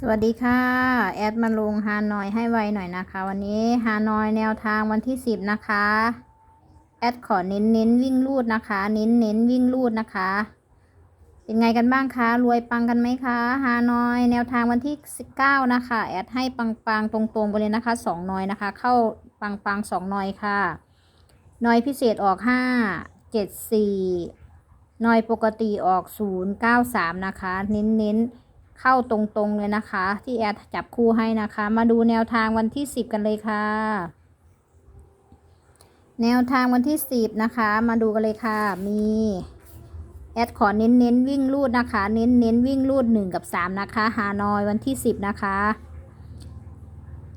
สวัสดีค่ะ แอดมาลงฮานอยให้ไวหน่อยนะคะ วันนี้ฮานอยแนวทางวันที่สิบนะคะ แอดขอเน้นเน้นวิ่งลูดนะคะ เน้นเน้นวิ่งลูดนะคะ เป็นไงกันบ้างคะรวยปังกันไหมคะฮานอยแนวทางวันที่สิบเก้านะคะ แอดให้ปังปังตรงๆไปเลยนะคะสองนอยนะคะ เข้าปังปังสองนอยค่ะนอยพิเศษออกห้าเจ็ดสี่นอยปกติออกศูนย์เก้าสามนะคะ เน้นเน้น เข้าตรงๆเลยนะคะ ที่แอดจับคู่ให้นะคะ มาดูแนวทางวันที่สิบกันเลยค่ะ แนวทางวันที่สิบนะคะ มาดูกันเลยค่ะ มีแอดขอเน้นเน้นวิ่งลูดนะคะ เน้นเน้นวิ่งลูดหนึ่งกับสามนะคะ ฮานอยวันที่สิบนะคะ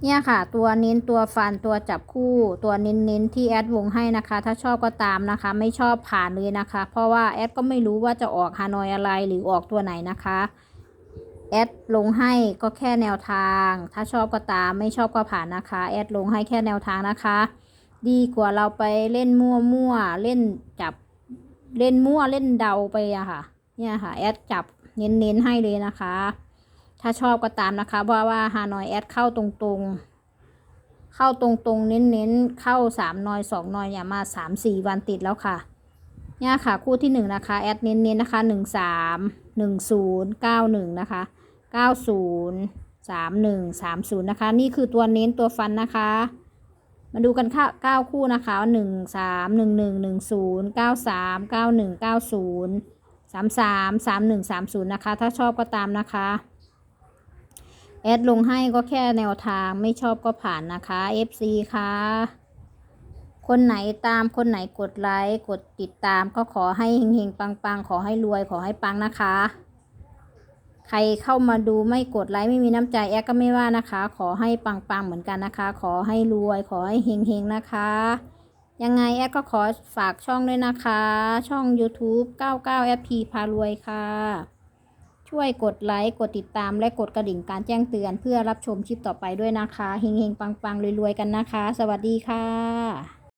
เนี่ยค่ะ ตัวเน้นตัวฟันตัวจับคู่ตัวเน้นเน้นที่แอดวงให้นะคะ ถ้าชอบก็ตามนะคะ ไม่ชอบผ่านเลยนะคะ เพราะว่าแอดก็ไม่รู้ว่าจะออกฮานอยอะไรหรือออกตัวไหนนะคะ แอดลงให้ก็แค่แนวทาง ถ้าชอบก็ตามไม่ชอบก็ผ่านนะคะ แอดลงให้แค่แนวทางนะคะ ดีกว่าเราไปเล่นมั่วมั่วเล่นจับ เล่นมั่วเล่นเดาไปอะค่ะ เนี่ยค่ะ แอดจับเน้นเน้นๆให้เลยนะคะ ถ้าชอบก็ตามนะคะว่าว่าฮานอยแอดเข้าตรงๆ เข้าตรงๆ เน้นๆ เข้าสามนอยสองนอยอย่ามาสามสี่วันติดแล้วค่ะ เนี่ยค่ะ คู่ที่หนึ่งนะคะ แอดเน้นๆนะคะหนึ่งสาม หนึ่งศูนย์เก้าหนึ่งนะคะเก้าศูนย์สามหนึ่งสามศูนย์นะคะ นี่คือตัวเน้นตัวฟันนะคะ มาดูกันค่ะเก้าคู่นะคะหนึ่งสามหนึ่งหนึ่งศูนย์เก้าสามเก้าหนึ่งเก้าศูนย์สามสามสามหนึ่งสามศูนย์นะคะ ถ้าชอบก็ตามนะคะแอดลงให้ก็แค่แนวทางไม่ชอบก็ผ่านนะคะ FC ค่ะ คนไหนตามคนไหนกดไลค์กดติดตามก็ขอให้เฮงๆปังๆ ขอให้รวยขอให้ปังนะคะ ใครเข้ามาดูไม่กดไลค์ไม่มีน้ำใจแอดก็ไม่ว่านะคะ ขอให้ปังๆเหมือนกันนะคะ ขอให้รวย ขอให้เฮงๆนะคะ ยังไงแอดก็ขอฝากช่องด้วยนะคะ ช่อง YouTube 99 FP พารวยค่ะ ช่วยกดไลค์กดติดตามและกดกระดิ่งการแจ้งเตือน เพื่อรับชมคลิปต่อไปด้วยนะคะเฮงๆปังๆรวยๆกันนะคะ สวัสดีค่ะ